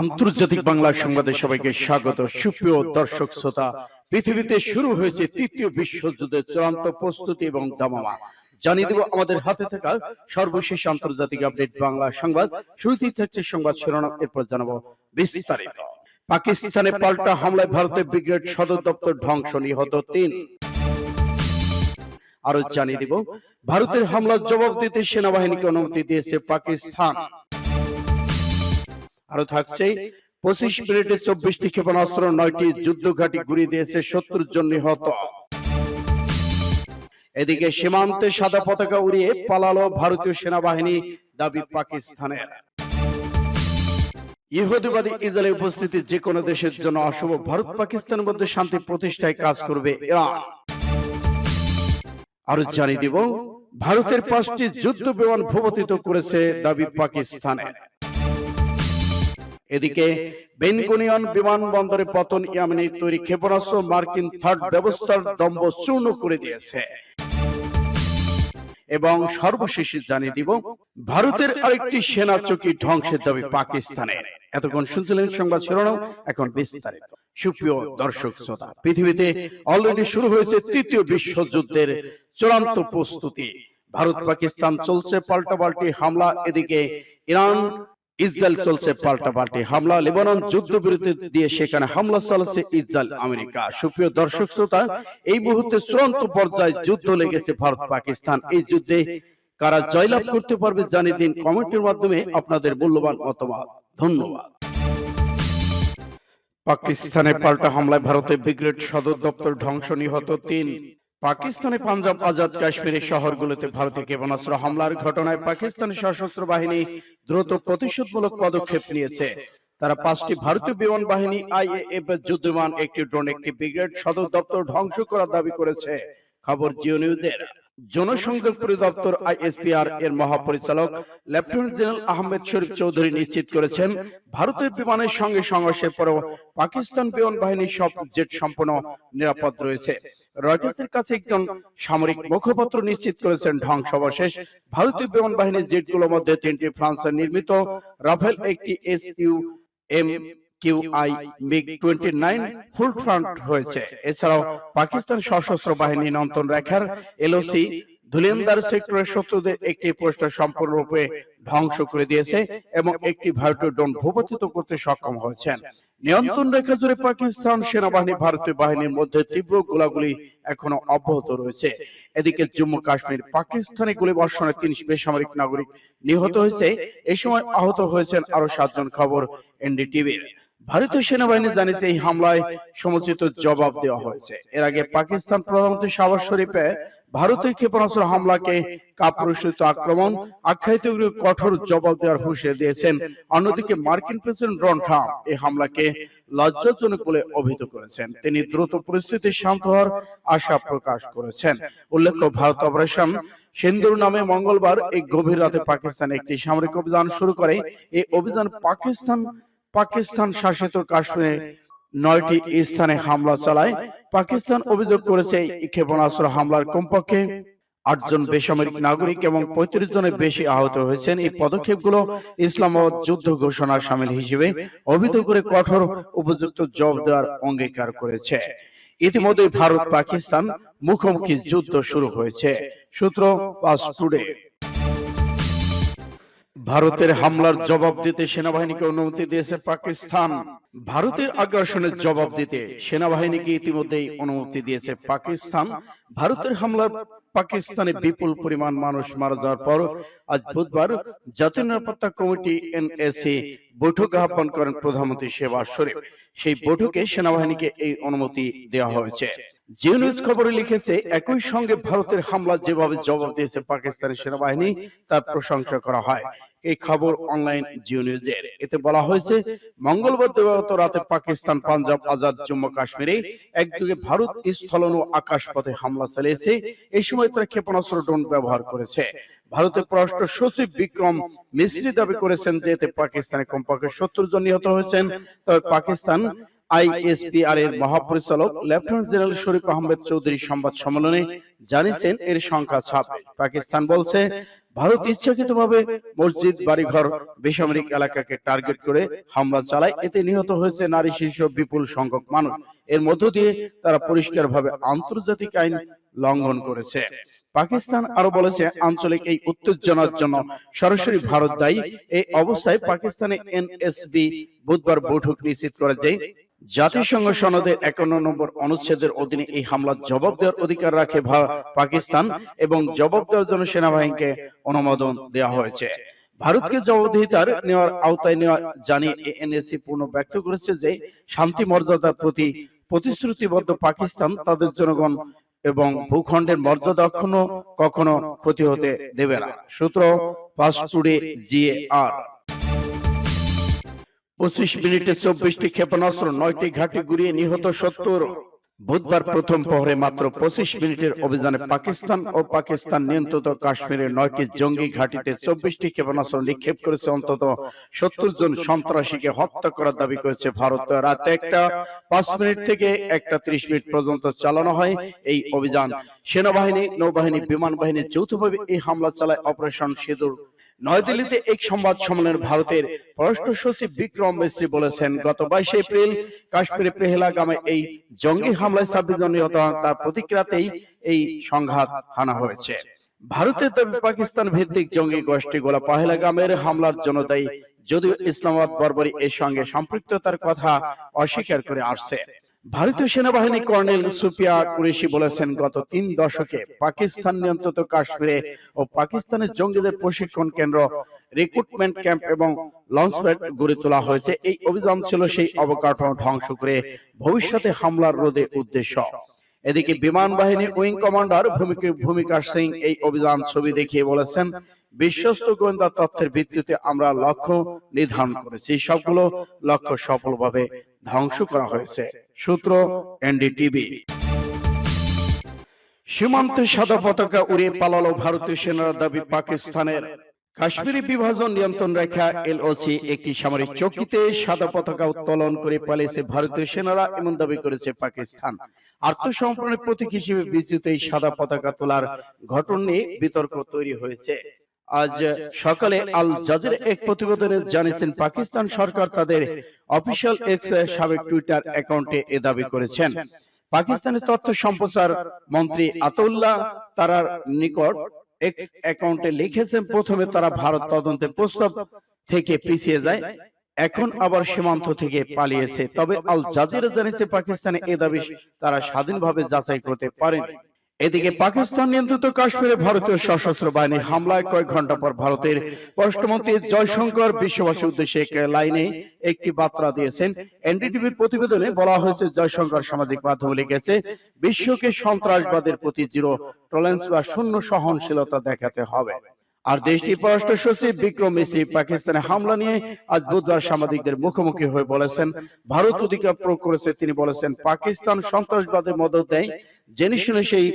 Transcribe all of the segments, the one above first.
আন্তর্জাতিক বাংলা সংবাদে সবাইকে স্বাগত। সুপ্রিয় দর্শক শ্রোতা পৃথিবীতে শুরু হয়েছে তৃতীয় বিশ্বযুদ্ধের চূড়ান্ত প্রস্তুতি এবং দামামা। জানিয়ে দেব আমাদের হাতে থাকা সর্বশেষ আন্তর্জাতিক আপডেট বাংলা সংবাদ। শুরুতেই থাকছে সংবাদ শিরোনাম এরপর জানাব বিস্তারিত। পাকিস্তানে পাল্টা হামলায় ভারতের ব্রিগেড সদর দপ্তর ধ্বংস নিহত তিন। আরও জানিয়ে দিব ভারতের হামলার জবাব দিতে সেনাবাহিনীকে অনুমতি দিয়েছে পাকিস্তান। আরও থাকছে, পঁচিশ মিনিটে চব্বিশটি ক্ষেপণাস্ত্র, নয়টি যুদ্ধ ঘাঁটি ঘুরিয়ে দিয়েছে সত্তর জন নিহত। এদিকে সীমান্তে সাদা পতাকা উড়িয়ে পালালো ভারতীয় সেনাবাহিনী, দাবি পাকিস্তানের। ইহুদিবাদী ইসরায়েলের উপস্থিতি যে কোনো দেশের জন্য অশুভ। ভারত পাকিস্তানের মধ্যে শান্তি প্রতিষ্ঠায় কাজ করবে ইরান। আরও জানিয়ে দিব, ভারতের পাঁচটি যুদ্ধ বিমান ভূপতিত করেছে দাবি পাকিস্তানের। এদিকে বেনগুনিয়ন বিমানবন্দরে পতন ইয়ামেনের তৈরি ক্ষেপণাস্ত্র মার্কিন থার্ড ব্যবস্থার দম্ভ চূর্ণ করে দিয়েছে। এবং সর্বশেষ জানিয়ে দিব ভারতের আরেকটি সেনা চকি ধ্বংসের দাবি পাকিস্তানের। এতক্ষণ শুনছিলেন সংবাদ শিরোনাম এখন বিস্তারিত। সুপ্রিয় দর্শক শ্রোতা পৃথিবীতে অলরেডি শুরু হয়েছে তৃতীয় বিশ্বযুদ্ধের চূড়ান্ত প্রস্তুতি। ভারত পাকিস্তান চলছে পাল্টাপাল্টি হামলা এদিকে ইরান ইসরায়েল চলছে পাল্টাপাল্টি হামলা। লেবানন যুদ্ধ বিরতি দিয়ে সেখানে হামলা চালাচ্ছে ইসরায়েল আমেরিকা। সুপ্রিয় দর্শক শ্রোতা এই মুহূর্তে চূড়ান্ত পর্যায়ে যুদ্ধ লেগেছে ভারত পাকিস্তান এই যুদ্ধে কারা জয়লাভ করতে পারবে জানিয়ে দিন কমেন্টের মাধ্যমে আপনাদের মূল্যবান মতামত। ধন্যবাদ। পাকিস্তানে পাল্টা হামলায় ভারতের ব্রিগেড সদর দপ্তর ধ্বংস নিহত তিন। পাকিস্তানে পাঞ্জাব আজাদ কাশ্মীরের শহরগুলোতে ভারতীয় ক্ষেপণাস্ত্র হামলার ঘটনায় পাকিস্তানের সশস্ত্র বাহিনী দ্রুত প্রতিশোধমূলক পদক্ষেপ নিয়েছে। তারা পাঁচটি ভারতীয় বিমান বাহিনী আইএএফ যুদ্ধমান একটি ড্রোন, একটি ব্রিগেড সদর দপ্তর ধ্বংস করার দাবি করেছে। খবর জিও নিউজের। জনসংযোগ পরিদপ্তর আইএসপিআর এর মহাপরিচালক লেফটেন্যান্ট জেনারেল আহমেদ শরীফ চৌধুরী নিশ্চিত করেছেন, ভারতের বিমানের সঙ্গে সংঘর্ষের পাকিস্তান বিমান বাহিনীর সব জেট সম্পূর্ণ নিরাপদ রয়েছে। রয়টার্সের কাছে একজন সামরিক মুখপাত্র নিশ্চিত করেছেন ধ্বংসাবশেষ ভারতীয় বিমান বাহিনীর জেটগুলোর মধ্যে তিনটি ফ্রান্সের নির্মিত রাফেল একটি S U M QI MiG twenty nine fulcrum হয়েছে। এছাড়াও পাকিস্তান সশস্ত্র বাহিনী নিয়ন্ত্রণ রেখার এলওসি ধুলিয়ানদার সেক্টরের শত্রুদের একটি পোস্টার সম্পূর্ণরূপে ধ্বংস করে দিয়েছে এবং একটি ভারতীয় ড্রোন ভূপতিত করতে সক্ষম হয়েছেন। নিয়ন্ত্রণ রেখা জুড়ে পাকিস্তান সেনাবাহিনী ভারতীয় বাহিনীর মধ্যে তীব্র গোলাগুলি এখনও অব্যাহত রয়েছে। এদিকে জম্মু কাশ্মীর পাকিস্তানি গুলি বর্ষণে তিন বেসামরিক নাগরিক নিহত হয়েছে। এই সময় আহত হয়েছেন আরও সাতজন খবর এনডিটিভির। ভারতীয় সেনাবাহিনী জানিয়েছে এই হামলায় সমুচিত জবাব দেওয়া হয়েছে। এর আগে পাকিস্তান প্রধানমন্ত্রী শাহবাজ শরীফে ভারতের ক্ষেপণাস্ত্র হামলাকে কাপুরুষিত আক্রমণ আখ্যায়িত কঠোর জবাব দেওয়ার হুঁশিয়ারি দিয়েছেন। অন্যদিকে মার্কিন প্রেসিডেন্ট ডোনাল্ড ট্রাম্প এই হামলাকে লজ্জাজনক বলে অভিহিত করেছেন। তিনি দ্রুত পরিস্থিতি শান্ত হওয়ার আশা প্রকাশ করেছেন। উল্লেখ্য ভারত অপারেশন সিন্দুর নামে মঙ্গলবার এই গভীর রাতে পাকিস্তান একটি সামরিক অভিযান শুরু করে। এই অভিযান পাকিস্তান পাকিস্তান শাসিত কাশ্মীরে নয়টি স্থানে হামলা চালায়। পাকিস্তান অভিযোগ করেছে ক্ষেপণাস্ত্র হামলার কমপক্ষে আটজন বেসামরিক নাগরিক এবং পঁয়ত্রিশ জনের বেশি আহত হয়েছেন। এই পদক্ষেপগুলো ইসলামাবাদ যুদ্ধ ঘোষণার সামিল হিসেবে অভিযোগ করে কঠোর উপযুক্ত জবাব দেওয়ার অঙ্গীকার করেছে। ইতিমধ্যে ভারত পাকিস্তান মুখোমুখি যুদ্ধ শুরু হয়েছে। সূত্র পাস টুডে। ভারতের হামলার জবাব দিতে সেনাবাহিনীকে অনুমতি দিয়েছে পাকিস্তান। ভারতের আগ্রাসনের জবাব দিতে সেনাবাহিনীকে ইতিমধ্যেই অনুমতি দিয়েছে পাকিস্তান। ভারতের হামলার পাকিস্তানে বিপুল পরিমাণ মানুষ মারা যাওয়ার পর আজ বুধবার জাতীয় নিরাপত্তা কমিটি এনএসি বৈঠক আহ্বান করেন প্রধানমন্ত্রী শেবাজ শরীফ। সেই বৈঠকে সেনাবাহিনীকে এই অনুমতি দেওয়া হয়েছে। জিও নিউজ খবরে লিখেছে একই সঙ্গে ভারতের হামলা যেভাবে জবাব দিয়েছে পাকিস্তানের সেনাবাহিনী তার প্রশংসা করা হয়। এই খবর অনলাইন জিও নিউজের এতে বলা হয়েছে মঙ্গলবার দিবাগত রাতে পাকিস্তান পাঞ্জাব আজাদ জম্মু কাশ্মীরে একযোগে ভারত স্থলন ও আকাশপথে হামলা চালিয়েছে। এই সময় তারা ক্ষেপণাস্ত্র ড্রোন ব্যবহার করেছে। ভারতের পররাষ্ট্র সচিব বিক্রম মিশ্রি দাবি করেছেন যে এতে পাকিস্তানে কমপক্ষে সত্তর জন নিহত হয়েছেন। তবে পাকিস্তান আইএসপিআর এর মহাপরিচালক লেফটেন্যান্ট জেনারেল শরীফ আহমেদ চৌধুরী সংবাদ সম্মেলনে জানিয়েছেন এর সংখ্যা পাকিস্তান বলছে, ভারত ইচ্ছাকৃতভাবে মসজিদ, বাড়িঘর, বেসামরিক এলাকাকে টার্গেট করে হামলা চালায়। এতে নিহত হয়েছে নারী, শিশু, বিপুল সংখ্যক মানুষ। এর মধ্য দিয়ে তারা পরিষ্কারভাবে আন্তর্জাতিক আইন লঙ্ঘন করেছে। পাকিস্তান আরও বলেছে, আঞ্চলিক এই উত্তেজনার জন্য সরাসরি ভারত দায়ী। এই অবস্থায় পাকিস্তানে এনএসবি বুধবার বৈঠক নিশ্চিত করে যে জাতিসংঘ সনদের একান্ন নম্বর অনুচ্ছেদের অধীনে এই হামলার জবাব দেওয়ার অধিকার রাখে পাকিস্তান এবং জবাব দেওয়ার জন্য সেনাবাহিনীকে অনুমোদন দেওয়া হয়েছে। ভারতকে জবাবদিহিতার নেওয়ার আওতায় নেওয়া জানিয়ে এএনএসি পূর্ণ ব্যক্ত করেছে যে শান্তি মর্যাদার প্রতি প্রতিশ্রুতিবদ্ধ পাকিস্তান তাদের জনগণ এবং ভূখণ্ডের মর্যাদা কখনো কখনো ক্ষতি হতে দেবে না। সূত্র পাস টুডে জিএআর। পঁচিশ মিনিটে চব্বিশটি ক্ষেপণাস্ত্র, নয়টি ঘাঁটি গুড়িয়ে নিহত সত্তর। বুধবার প্রথম প্রহরে মাত্র পঁচিশ মিনিটের অভিযানে পাকিস্তান ও পাকিস্তান নিয়ন্ত্রিত কাশ্মীরের নয়টি জঙ্গি ঘাঁটিতে চব্বিশটি ক্ষেপণাস্ত্র নিক্ষেপ করেছে অন্তত সত্তর জন সন্ত্রাসীকে হত্যা করার দাবি করেছে ভারত। রাত একটা পাঁচ মিনিট থেকে একটা ত্রিশ মিনিট পর্যন্ত চালানো হয় এই অভিযান। সেনাবাহিনী, নৌবাহিনী বিমান বাহিনী যৌথভাবে এই হামলা চালায় অপারেশন সিঁদুর। নয়াদিল্লিতে এক সংবাদ সম্মেলনে ভারতের পররাষ্ট্র সচিব বিক্রম মিস্ত্রি বলেছেন, গত বাইশে এপ্রিল কাশ্মীরে পেহেলাগামে এই জঙ্গি হামলায় ছাব্বিশ জন নিহত হন। তার প্রতিক্রিয়াতেই এই সংঘাত হানা হয়েছে। ভারতের দাবি পাকিস্তান ভিত্তিক জঙ্গি গোষ্ঠী গোলা পাহেলাগামের হামলার জন্য দায়ী, যদিও ইসলামাবাদ বর্বরী এর সঙ্গে সম্পৃক্ততার কথা অস্বীকার করে আসছে। ভারতীয় সেনাবাহিনী কর্নেল সুপিয়া কুরেশি বলেছেন, গত তিন দশকে পাকিস্তান নিয়ন্ত্রিত কাশ্মীরে ও পাকিস্তানের জঙ্গিদের প্রশিক্ষণ কেন্দ্র, রিক্রুটমেন্ট ক্যাম্প এবং লঞ্চপ্যাড গড়ে তোলা হয়েছে। এই অভিযান ছিল সেই অবকাঠামো ধ্বংস করে ভবিষ্যতে হামলার রোধে উদ্দেশ্য। এদিকে বিমান বাহিনী উইং কমান্ডার ভূমিকা ভূমিকা সিং এই অভিযান ছবি দেখিয়ে বলেছেন বিশ্বস্ত গোয়েন্দা তথ্যের ভিত্তিতে আমরা লক্ষ্য নির্ধারণ করেছি। সবগুলো লক্ষ্য সফলভাবে ধ্বংস করা হয়েছে। সূত্র এনডিটিভি। সীমান্তে সাদা পতাকা উড়িয়ে পালালো ভারতীয় সেনার দাবি পাকিস্তানের। কাশ্মীরি বিভাজন নিয়ন্ত্রণ রেখা এলওসি একটি সামরিক চৌকিতে সাদা পতাকা উত্তোলন করে পালিয়েছে ভারতীয় সেনারা, এমন দাবি করেছে পাকিস্তান। আত্মসমর্পণের প্রতীক হিসেবে বিস্তৃত এই সাদা পতাকা তোলার ঘটনা নিয়ে বিতর্ক তৈরি হয়েছে। আজ সকালে আল জাজির এক প্রতিবেদনে জানিয়েছেন পাকিস্তান সরকার তাদের অফিসিয়াল এক্স সাবেক টুইটার অ্যাকাউন্টে এ দাবি করেছেন। পাকিস্তানের তথ্য সম্প্রচার মন্ত্রী আতাউল্লাহ তারার নিকট এক্স অ্যাকাউন্টে লিখেছেন প্রথমে তারা ভারত তদন্তের প্রস্তাব থেকে পিছিয়ে যায়। এখন আবার সীমান্ত থেকে পালিয়েছে তবে আল জাজিরা জানিয়েছে পাকিস্তানে এ দাবি তারা স্বাধীনভাবে যাচাই করতে পারেনি। এদিকে পাকিস্তান নিয়ন্ত্রিত কাশ্মীরে ভারতীয় সশস্ত্র বাহিনীর হামলায় কয়েক ঘণ্টা পর ভারতের পররাষ্ট্রমন্ত্রী জয়শঙ্কর বিশ্ববাসীর উদ্দেশ্যে এক লাইনে একটি বার্তা দিয়েছেন। এনডিটিভির প্রতিবেদনে বলা হয়েছে জয়শঙ্কর সামাজিক মাধ্যমে লিখেছে বিশ্বকে সন্ত্রাসবাদের প্রতি জিরো টলারেন্স বা শূন্য সহনশীলতা দেখাতে হবে। আর দেশটির পররাষ্ট্র সচিব বিক্রম মিশ্রি পাকিস্তানে হামলা নিয়ে আজ বুধবার সাংবাদিকদের মুখোমুখি হয়ে বলেছেন ভারত অধিকার প্রয়োগ করেছে। তিনি বলেছেন পাকিস্তান সন্ত্রাসবাদের মদত দেয় জেনে শুনে সেই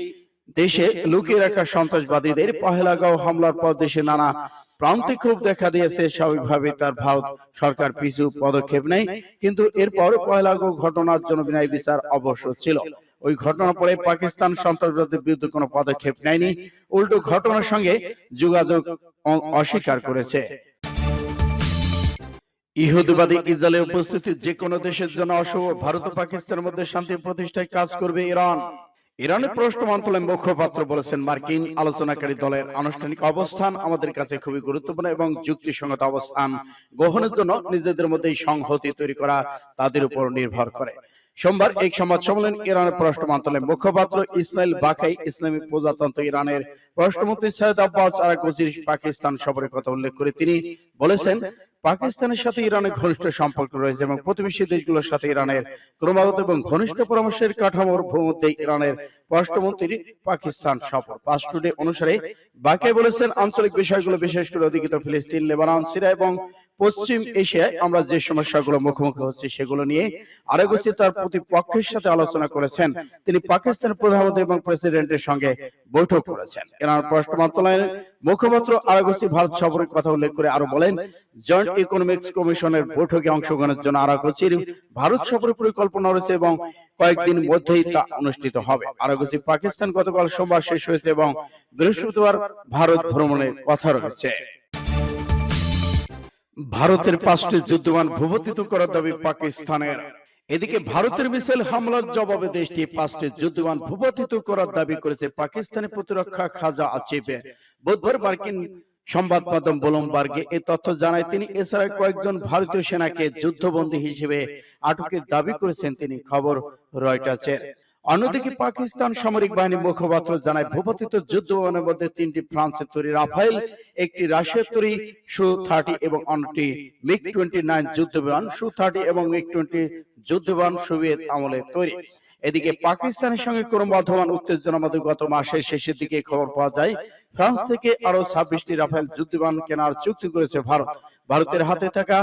দেশে লুকিয়ে রাখা সন্ত্রাসবাদীদের পহেলাগাঁও হামলার পর দেশে নানা প্রান্তিক ক্ষোভ দেখা দিয়েছে। স্বাভাবিকভাবে তার ভারত সরকার পিছু পদক্ষেপ নেয়। কিন্তু এরপর পহেলাগাঁও ঘটনার জন্য বিনয় বিচার অবশ্য ছিল। ওই ঘটনার পরে পাকিস্তান সন্ত্রাসবাদের বিরুদ্ধে কোনো পদক্ষেপ নেয়নি। উল্টো ঘটনার সঙ্গে যোগাযোগ অস্বীকার করেছে। ইহুদিবাদী ইসরায়েলের উপস্থিতি যে কোনো দেশের জন্য অশুভ। ভারত ও পাকিস্তানের মধ্যে শান্তি প্রতিষ্ঠায় কাজ করবে ইরান। ইরানের পররাষ্ট্র মন্ত্রণালয়ের মুখপাত্র বলেছেন মার্কিন আলোচনাকারী দলের আনুষ্ঠানিক অবস্থান আমাদের কাছে খুবই গুরুত্বপূর্ণ এবং যুক্তিসঙ্গত অবস্থান গ্রহণের জন্য নিজেদের মধ্যেই সংহতি তৈরি করা তাদের উপর নির্ভর করে। সোমবার এক সংবাদ সম্মেলন ইরানের পররাষ্ট্র মন্ত্রণালয়ের মুখপাত্র ইসমাইল বাকাই ইসলামী প্রজাতন্ত্র ইরানের পররাষ্ট্রমন্ত্রী সৈয়দ আব্বাস আরাকুচির পাকিস্তান সফরের কথা উল্লেখ করে তিনি বলেছেন পাকিস্তানের সাথে ইরানের ঘনিষ্ঠ সম্পর্ক রয়েছে এবং প্রতিবেশী দেশগুলোর সাথে ইরানের ক্রমাগত এবং ঘনিষ্ঠ পরামর্শের কাঠামোর মধ্যে ইরানের পররাষ্ট্রমন্ত্রী পাকিস্তান সফর। পাঁচ টুডে অনুসারে বাকে বলেছেন, আঞ্চলিক বিষয়গুলো বিশেষ করে অধিকৃত ফিলিস্তিন, লেবানন, সিরিয়া এবং পশ্চিম এশিয়ায় আমরা যে সমস্যাগুলো মুখোমুখি হচ্ছে সেগুলো নিয়ে আরেক হচ্ছে তার প্রতিপক্ষের সাথে আলোচনা করেছেন। তিনি পাকিস্তানের প্রধানমন্ত্রী এবং প্রেসিডেন্টের সঙ্গে বৈঠক করেছেন। এনার পররাষ্ট্র মন্ত্রণালয়ের মুখপাত্র আরেক হচ্ছে ভারত সফরের কথা উল্লেখ করে আরও বলেন জয়েন্ট ইকোনমিক্স কমিশনের বৈঠকে অংশগ্রহণের জন্য আরেক হচ্ছে ভারত সফরের পরিকল্পনা রয়েছে এবং কয়েকদিন মধ্যেই তা অনুষ্ঠিত হবে। হচ্ছে পাকিস্তান গতকাল সোমবার শেষ হয়েছে এবং বৃহস্পতিবার ভারত ভ্রমণের কথা রয়েছে ভারতের পাঁচটি যুদ্ধবান ভূপতিত করার দাবি পাকিস্তানের। এদিকে ভারতের মিসাইল হামলার জবাবে দেশটি পাঁচটি যুদ্ধবান ভূপতিত করার দাবি করেছে পাকিস্তানের প্রতিরক্ষা খাজা আচিবে বুধবার মার্কিন সংবাদ মাধ্যম ব্লুমবার্গে এই তথ্য জানায় তিনি এছাড়া কয়েকজন ভারতীয় সেনাকে যুদ্ধবন্দী হিসেবে আটকের দাবি করেছেন তিনি। খবর রয়টার্সের। অন্যদিকে পাকিস্তান সামরিক বাহিনীর মুখপাত্র জানায়, ভূপাতিত যুদ্ধ বিমানের মধ্যে তিনটি ফ্রান্সের তৈরি রাফাইল একটি রাশিয়ার তৈরি সু থার্টি এবং অন্যটি মিগ টোয়েন্টি নাইন যুদ্ধ বিমান সু থার্টি এবং মিগ টোয়েন্টি যুদ্ধ বিমান সোভিয়েত আমলে তৈরি। এদিকে পাকিস্তানের সঙ্গে ক্রমবর্ধমান উত্তেজনার মধ্যে গত মাসের শেষের দিকে খবর পাওয়া যায়। ফ্রান্স থেকে আরও ছাব্বিশটি রাফেল যুদ্ধবিমান কেনার চুক্তি করেছে ভারত। ভারতের হাতে থাকা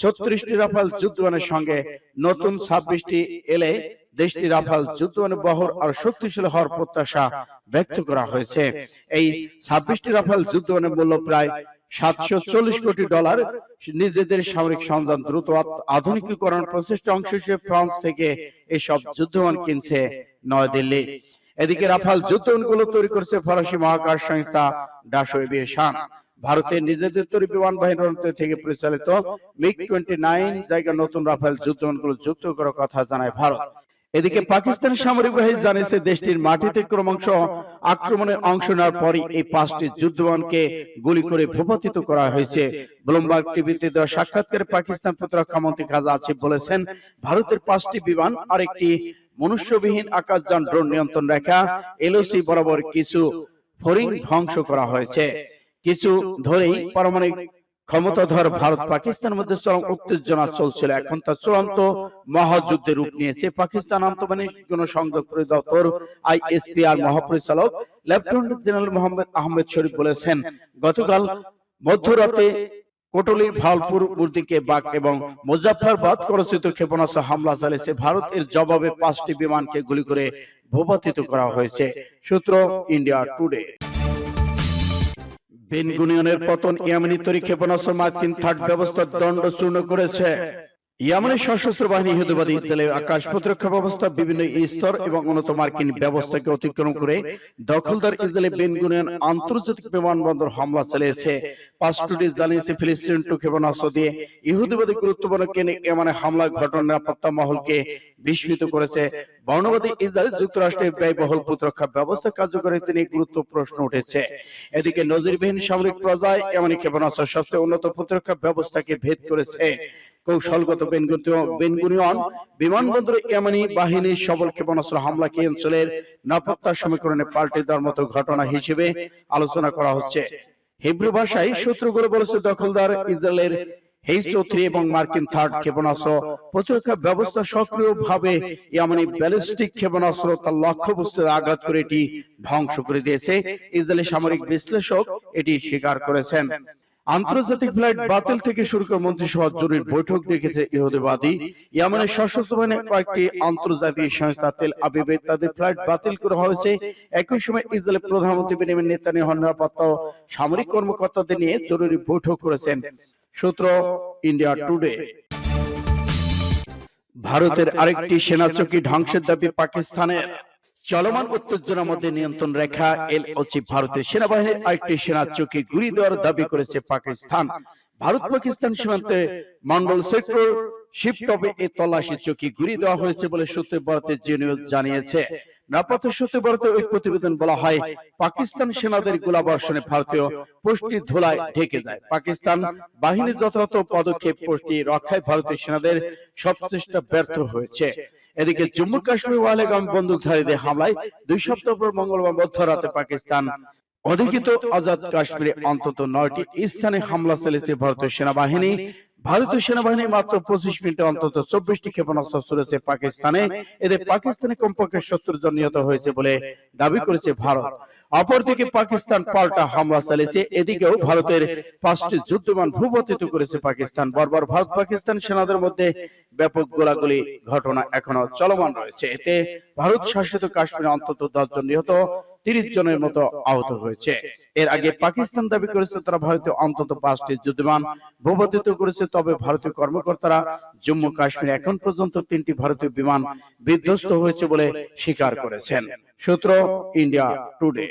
ছত্রিশটি রাফেল যুদ্ধবিমানের সঙ্গে নতুন ছাব্বিশটি এলে দেশটি রাফাল যুদ্ধবিমানের বহর আর শক্তিশালী হওয়ার প্রত্যাশা ব্যক্ত করা হয়েছে। এই ছাব্বিশটি রাফাল যুদ্ধবিমানের মূল্য প্রায় সাতশো চল্লিশ কোটি ডলার নিজেদের সামরিক সন্ধান দ্রুত আধুনিকীকরণ প্রচেষ্টা অংশ হিসেবে ফ্রান্স থেকে এসব যুদ্ধবিমান কিনছে নয়াদিল্লি। এদিকে রাফাল যুদ্ধবিমানগুলো তৈরি করছে ফরাসি মহাকাশ সংস্থা ডাসো এভিয়েশন ভারতের নিজেদের তৈরি বিমান বাহিনীর থেকে পরিচালিত মিগ টোয়েন্টি নাইন জায়গা নতুন রাফেল যুদ্ধবিমানগুলো যুক্ত করার কথা জানায় ভারত। এদিকে পাকিস্তান সামরিক বাহিনী জানিয়েছে দেশটির মাটিতে ক্রমাংশ আক্রমণে অংশ নেওয়ার পরই এই পাঁচটি যুদ্ধবিমানকে গুলি করে ভূপতিত করা হয়েছে। ব্লুমবার্গ টিভিতে দেওয়া সাক্ষাৎকারে পাকিস্তান প্রতিরক্ষা মন্ত্রী খাজা আসিফ বলেছেন ভারতের পাঁচটি বিমান আর একটি মনুষ্যবিহীন আকাশযান ড্রোন নিয়ন্ত্রণ রেখা এলওসি বরাবর কিছু ফরিং ধ্বংস করা হয়েছে। কিছু ধরেই পারমাণবিক ক্ষমতাধর ভারত পাকিস্তানের মধ্যে চরম উত্তেজনা চলছিল। এখন তা চূড়ান্ত মহাযুদ্ধের রূপ নিয়েছে। পাকিস্তান আন্তঃবাহিনী সংযোগ পরিদপ্তর, আইএসপিআর মহাপরিচালক লেফটেন্যান্ট জেনারেল মোহাম্মদ আহমেদ শরীফ বলেছেন, গতকাল মধ্যরাতে কোটলি, ভালপুর মুর্দিকে বাগ এবং মুজাফফরবাদ খরচিত ক্ষেপণাস্ত্র হামলা চালিয়েছে। ভারত এর জবাবে পাঁচটি বিমানকে গুলি করে ভূপাতিত করা হয়েছে। সূত্র ইন্ডিয়া টুডে। বেনগুনিয়নের পতন ইয়ামিনি তৈরি ক্ষেপণাস্ত্র মার্কিন থার্ড ব্যবস্থার দণ্ড চূর্ণ করেছে। ইয়ামানের সশস্ত্র বাহিনী ইহুদিবাদী ইসরায়েলের আকাশ প্রতিরক্ষা ব্যবস্থা, বিভিন্ন স্তর এবং উন্নত মার্কিন ব্যবস্থাকে অতিক্রম করে দখলদার ইসরায়েলি বেনগুনিয়ন আন্তর্জাতিক বিমানবন্দর হামলা চালিয়েছে। জানিয়েছে ফিলিস্তিন টু ক্ষেপণাস্ত্র দিয়ে ইহুদিবাদী গুরুত্বপূর্ণ কেনে হামলার ঘটনা নিরাপত্তা মহলকে বিস্মিত করেছে। বর্ণবাদী ইসরায়েল যুক্তরাষ্ট্রের ব্যয়বহুল প্রতিরক্ষা ব্যবস্থা কার্যকরিতা নিয়ে গুরুত্ব প্রশ্ন উঠেছে। এদিকে নজিরবিহীন সামরিক পর্যায়ে এমনই ক্ষেপণাস্ত্র সবচেয়ে উন্নত প্রতিরক্ষা ব্যবস্থাকে ভেদ করেছে। কৌশলগত বেনগুনিয়ন বিমানবন্দরে এমনি বাহিনীর সবল ক্ষেপণাস্ত্র হামলাকে অঞ্চলের নিরাপত্তা সমীকরণে পাল্টে দেওয়ার মতো ঘটনা হিসেবে আলোচনা করা হচ্ছে। হিব্রু ভাষায় সূত্রগুলো বলেছে দখলদার ইসরায়েলের হেইসো থ্রি এবং মার্কিন থার্ড ক্ষেপণাস্ত্র প্রতিরক্ষা ব্যবস্থা সক্রিয়ভাবে ইয়ামানি ব্যালিস্টিক ক্ষেপণাস্ত্র তার লক্ষ্যবস্তুতে আঘাত করে এটি ধ্বংস করে দিয়েছে। ইসরায়েলি সামরিক বিশ্লেষক এটি স্বীকার করেছেন। আন্তর্জাতিক ফ্লাইট বাতিল থেকে শুরু করে মন্ত্রিসভা জরুরি বৈঠক ডেকেছে ইহুদিবাদী ইয়ামানের সশস্ত্র বাহিনীর কয়েকটি আন্তর্জাতিক সংস্থা তেল আবিবে তাদের ফ্লাইট বাতিল করা হয়েছে। একই সময় ইসরায়েলের প্রধানমন্ত্রী বেনিয়ামিন নেতানিয়াহু নিরাপত্তা সামরিক কর্মকর্তাদের নিয়ে জরুরি বৈঠক করেছেন সূত্র ইন্ডিয়া টুডে। ভারতের আরেকটি সেনা চৌকি ধ্বংসের দাবি পাকিস্তানের। চলমান উত্তেজনার মধ্যে নিয়ন্ত্রণ রেখা এলওসি ভারতের সেনাবাহিনীর আরেকটি সেনা চৌকি গুলি দেওয়ার দাবি করেছে পাকিস্তান। ভারত পাকিস্তান সীমান্তে মন্ডল সেক্টর শিপটপে এই তল্লাশি চৌকি গুলি দেওয়া হয়েছে বলে সূত্রে ভারতের জি নিউজ জানিয়েছে। হয় গোলাবর্ষণে ভারতীয় পোস্টটি ধুলায় ঢেকে যায় পাকিস্তান বাহিনীর যথাযথ পদক্ষেপ, পোস্টটি রক্ষায় ভারতীয় সেনাদের সব চেষ্টা ব্যর্থ হয়েছে। এদিকে জম্মু কাশ্মীর ওয়ালেগাম বন্দুকধারীদের হামলায় দুই সপ্তাহ পর মঙ্গলবার মধ্যরাতে পাকিস্তান অধিকৃত আজাদ কাশ্মীরে অন্তত নয়টি স্থানে হামলা চালিয়েছে ভারতীয় সেনাবাহিনী। ভারতীয় সেনাবাহিনী মাত্র পঁচিশ মিনিটে অন্তত চব্বিশটি ক্ষেপণাস্ত্র ছড়েছে পাকিস্তানে। এতে পাকিস্তানে কমপক্ষে সত্তর জন নিহত হয়েছে বলে দাবি করেছে ভারত। অপরদিকে পাকিস্তান পাল্টা হামলা চালিয়েছে। এদিকেও ভারতের পাঁচটি যুদ্ধমান ভূপতিত করেছে পাকিস্তান বর্বর ভারত পাকিস্তান। সেনাদের মধ্যে ব্যাপক গোলাগুলি ঘটনা এখনও চলমান রয়েছে। এতে ভারত শাসিত কাশ্মীরে অন্তত দশ জন নিহত তিরিশ জনের মতো আহত হয়েছে। এর আগে পাকিস্তান দাবি করেছে তারা ভারতীয় অন্তত পাঁচটি যুদ্ধবিমান ভূপতিত করেছে তবে ভারতীয় কর্মকর্তারা জম্মু কাশ্মীরে এখন পর্যন্ত তিনটি ভারতীয় বিমান বিধ্বস্ত হয়েছে বলে স্বীকার করেছেন। সূত্র ইন্ডিয়া টুডে।